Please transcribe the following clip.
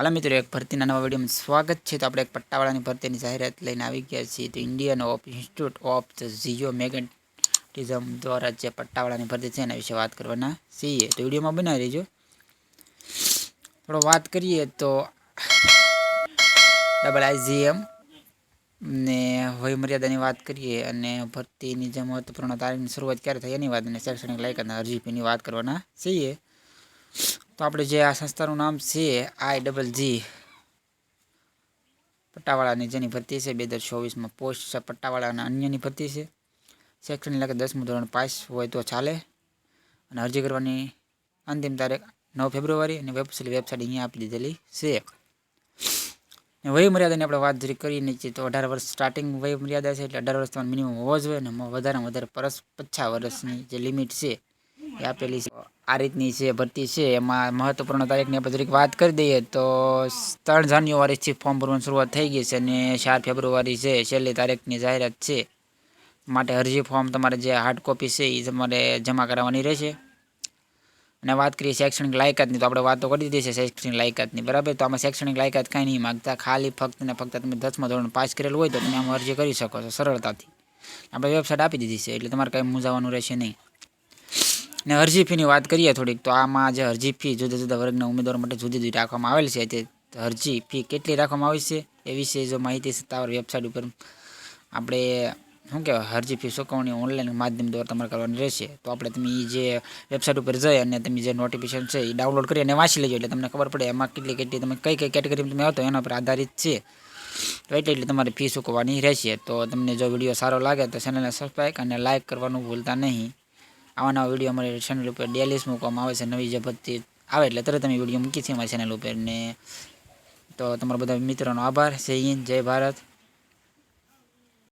હાલો મિત્રો, એક ભરતીના નવા વિડીયોમાં સ્વાગત છે. તો આપણે એક પટ્ટાવાળાની ભરતીની જાહેરાત લઈને આવી ગયા છીએ. તો Indian of institute of the geomagnetism દ્વારા જે પટ્ટાવાળાની ભરતી છે, એના વિશે વાત કરવાના છીએ. તો વિડીયોમાં બનાવી રહીજો થોડો વાત કરીએ તો ડબલ આઈજીએમ ને વય મર્યાદાની વાત કરીએ અને ભરતીની જે મહત્વપૂર્ણ તારીખની શરૂઆત ક્યારે થઈ એની વાત અને શૈક્ષણિક લાયકાતના અરજી ફીની વાત કરવાના છીએ. તો આપણે જે આ સંસ્થાનું નામ છે, આઈ ડબલ જી, પટ્ટાવાળાની જેની ભરતી છે, બે હજાર ચોવીસમાં પોસ્ટ છે, પટ્ટાવાળા અને અન્યની ભરતી છે. શૈક્ષણિક લાગે દસમું ધોરણ પાસ હોય તો ચાલે. અને અરજી કરવાની અંતિમ તારીખ નવ ફેબ્રુઆરી અને વેબસાઇટ વેબસાઇટ અહીંયા આપી દીધેલી છે. ને વય આપણે વાત જરી કરીએ છીએ તો અઢાર વર્ષ સ્ટાર્ટિંગ વયમર્યાદા છે, એટલે અઢાર વર્ષ તમારે મિનિમમ હોવો જોઈએ અને વધારેમાં વધારે પરસ પચાસ વર્ષની જે લિમિટ છે, એ આપેલી છે. આ રીતની છે, ભરતી છે, એમાં મહત્વપૂર્ણ તારીખની આપણે જરીક વાત કરી દઈએ તો ત્રણ જાન્યુઆરીથી ફોર્મ ભરવાની શરૂઆત થઈ ગઈ છે અને ચાર ફેબ્રુઆરી છે છેલ્લી તારીખની જાહેરાત છે, માટે અરજી ફોર્મ તમારે જે હાર્ડ કોપી છે એ તમારે જમા કરાવવાની રહેશે. અને વાત કરીએ શૈક્ષણિક લાયકાતની, તો આપણે વાતો કરી દીધી છે શૈક્ષણિક લાયકાતની, બરાબર? તો આમાં શૈક્ષણિક લાયકાત કાંઈ નહીં માગતા, ખાલી ફક્ત ને ફક્ત તમે દસમા ધોરણ પાસ કરેલું હોય તો તમે આમાં અરજી કરી શકો છો સરળતાથી. આપણે વેબસાઇટ આપી દીધી છે, એટલે તમારે કાંઈ મૂંઝાવાનું રહેશે નહીં. ને અરજી ફીની વાત કરીએ થોડીક, તો આમાં જે અરજી ફી જુદા જુદા વર્ગના ઉમેદવારો માટે જુદી જુદી રાખવામાં આવેલ છે. તે અરજી ફી કેટલી રાખવામાં આવી છે? એ વિશે જો માહિતી સત્તાવાર વેબસાઇટ ઉપર આપણે, શું કહેવાય, અરજી ફી ચૂકવણી ઓનલાઈન માધ્યમ દ્વારા તમારે કરવાની રહેશે. તો આપણે તમે જે વેબસાઇટ ઉપર જઈ અને તમે જે નોટિફિકેશન છે એ ડાઉનલોડ કરી અને વાંચી લેજો. એટલે તમને ખબર પડે એમાં કેટલી કેટલી તમે કઈ કઈ કેટેગરીમાં તમે આવતો એના પર આધારિત છે. તો એટલે એટલે તમારે ફી ચૂકવવાની રહેશે. તો તમને જો વીડિયો સારો લાગે તો ચેનલને સબસ્ક્રાઈબ અને લાઇક કરવાનું ભૂલતા નહીં. આવા નવા વીડિયો અમારી ચેનલ ઉપર ડેલીસ મૂકવામાં આવે છે, નવી જે ભરતી આવે એટલે તરત અમે વીડિયો મૂકી છીએ અમારી ચેનલ ઉપર ને તો તમારા બધા મિત્રોનો આભાર. જય હિન્દ, જય ભારત.